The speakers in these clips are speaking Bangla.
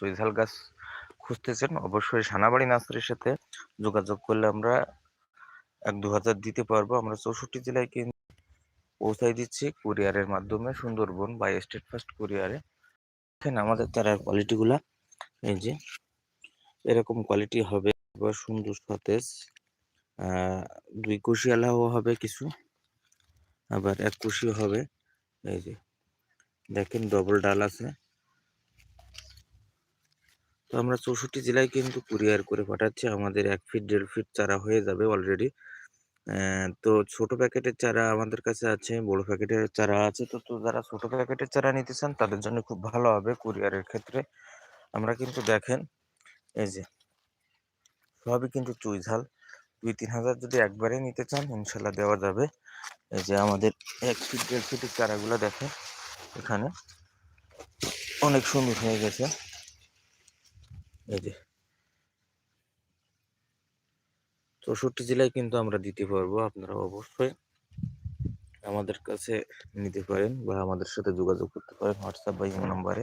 চুইঝাল গাছ খুঁজতেছেন, অবশ্যই সানাবাড়ি নার্সারির সাথে যোগাযোগ করলে আমরা এক দু হাজার দিতে পারব। আমরা চৌষট্টি জেলায় কিন্তু পৌঁছাই দিচ্ছি কুরিয়ারের মাধ্যমে সুন্দরবন বা স্টেট ফার্স্ট কুরিয়ারে দেখেন আমাদের চারার কোয়ালিটিগুলা এই যে এরকম কোয়ালিটি হবে, এবার সুন্দর সতেজ দুই কুশি কুশিয়ালাও হবে কিছু, আবার এক কুশিও হবে, এই যে দেখেন ডবল ডাল আছে। তো আমরা চৌষট্টি জেলায় কিন্তু কুরিয়ার করে পাঠাচ্ছি। আমাদের এক ফিট দেড় ফিট চারা হয়ে যাবে অলরেডি তো ছোট প্যাকেটের চারা আমাদের কাছে আছে, বড় প্যাকেটের চারা আছে। তো তো যারা ছোট প্যাকেটের চারা নিতে চান, তাদের জন্য খুব ভালো হবে কুরিয়ারের ক্ষেত্রে। আমরা কিন্তু দেখেন, এই যে, সবই কিন্তু চুইঝাল দুই, তিন হাজার যদি একবারে নিতে চান, ইনশাল্লাহ দেওয়া যাবে। এই যে আমাদের এক ফিট দেড় ফিটের চারাগুলো দেখেন, এখানে অনেক সুন্দর হয়ে গেছে। যে। চৌষট্টি জেলায় কিন্তু আমরা দিতে পারব, আপনারা অবশ্যই আমাদের কাছে নিতে পারেন বা আমাদের সাথে যোগাযোগ করতে পারেন হোয়াটসঅ্যাপ বা ইমো নাম্বারে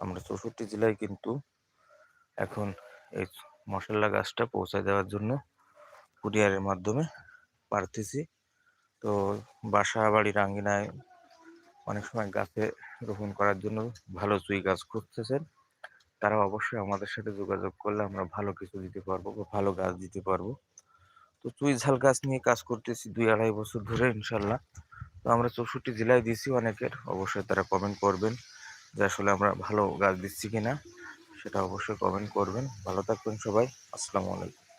আমরা চৌষট্টি জেলায় কিন্তু এখন এই মশলা গাছটা পৌঁছে দেওয়ার জন্য কুরিয়ারের মাধ্যমে পারতেছি। তো বাসা বাড়ির আঙ্গিনায় অনেক সময় গাছে রোপণ করার জন্য ভালো চুই গাছ খুঁজতেছেন। তারা অবশ্যই আমাদের সাথে যোগাযোগ করলে আমরা ভালো কিছু দিতে পারব বা ভালো গাছ দিতে পারব। তো চুই ঝাল গাছ নিয়ে কাজ করতেছি দুই আড়াই বছর ধরে ইনশাল্লাহ। তো আমরা চৌষট্টি জেলায় দিয়েছি অনেকের, অবশ্যই তারা কমেন্ট করবেন যে আসলে আমরা ভালো গাছ দিচ্ছি কিনা, সেটা অবশ্যই কমেন্ট করবেন। ভালো থাকবেন সবাই, আসসালামু আলাইকুম।